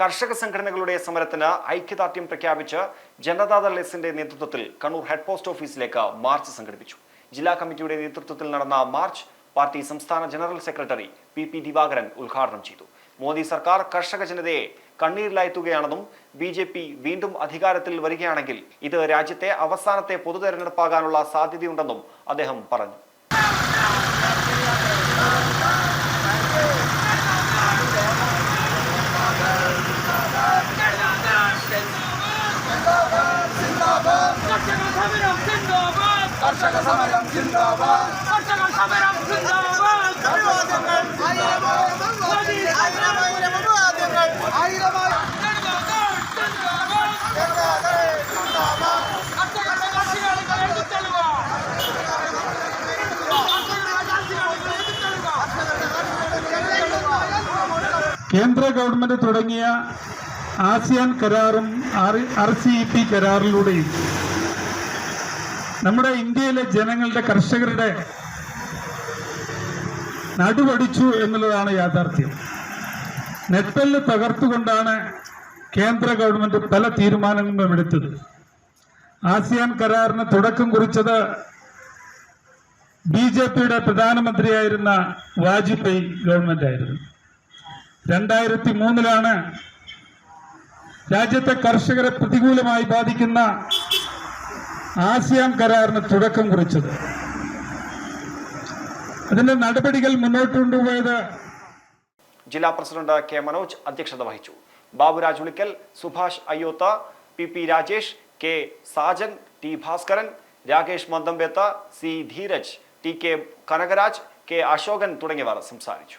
കർഷക സംഘടനകളുടെ സമരത്തിന് ഐക്യദാർഢ്യം പ്രഖ്യാപിച്ച് ജനതാദൾ എസിന്റെ നേതൃത്വത്തിൽ കണ്ണൂർ ഹെഡ് പോസ്റ്റ് ഓഫീസിലേക്ക് മാർച്ച് സംഘടിപ്പിച്ചു. ജില്ലാ കമ്മിറ്റിയുടെ നേതൃത്വത്തിൽ നടന്ന മാർച്ച് പാർട്ടി സംസ്ഥാന general secretary P P Divakaran ഉദ്ഘാടനം ചെയ്തു. മോദി സർക്കാർ കർഷക ജനതയെ കണ്ണീരിലായെത്തുകയാണെന്നും ബി ജെ പി വീണ്ടും അധികാരത്തിൽ വരികയാണെങ്കിൽ ഇത് രാജ്യത്തെ അവസാനത്തെ പൊതു തെരഞ്ഞെടുപ്പാകാനുള്ള സാധ്യതയുണ്ടെന്നും അദ്ദേഹം പറഞ്ഞു. സമരം സിന്ദാബാദ് കർഷക സമരം ജിന്ദാബാദ് കർഷക സമരം സിന്ദാബാദ് കർഷകരെ എതിർത്തള്ളുക കേന്ദ്ര ഗവൺമെന്റ് തുടങ്ങിയ ആസിയാൻ കരാറും ആർ സി ഇ പി കരാറിലൂടെയും നമ്മുടെ ഇന്ത്യയിലെ ജനങ്ങളുടെ കർഷകരുടെ നടുവടിച്ചു എന്നുള്ളതാണ് യാഥാർത്ഥ്യം. നെത്തൽ തകർത്തുകൊണ്ടാണ് കേന്ദ്ര ഗവൺമെന്റ് പല തീരുമാനങ്ങളും എടുത്തത്. ആസിയാൻ കരാറിന് തുടക്കം കുറിച്ചത് ബി ജെ പിയുടെ പ്രധാനമന്ത്രിയായിരുന്ന വാജ്പേയി ഗവൺമെന്റ് ആയിരുന്നു രണ്ടായിരത്തി മൂന്നിലാണ് രാജ്യത്തെ കർഷകരെ പ്രതികൂലമായി ബാധിക്കുന്ന ആസിയാൻ കരാറിന് തുടക്കം കുറിച്ചത്. അതിന്റെ നടപടികൾ മുന്നോട്ട് കൊണ്ടുപോയത് ജില്ലാ പ്രസിഡന്റ് കെ മനോജ് അധ്യക്ഷത വഹിച്ചു. Baburaj Ulikkal Subhash Ayyotha P P Rajesh K Sajan T Bhaskaran Rakesh Mandambetha C Dheeraj T K Kanakaraj K Ashokan തുടങ്ങിയവർ സംസാരിച്ചു.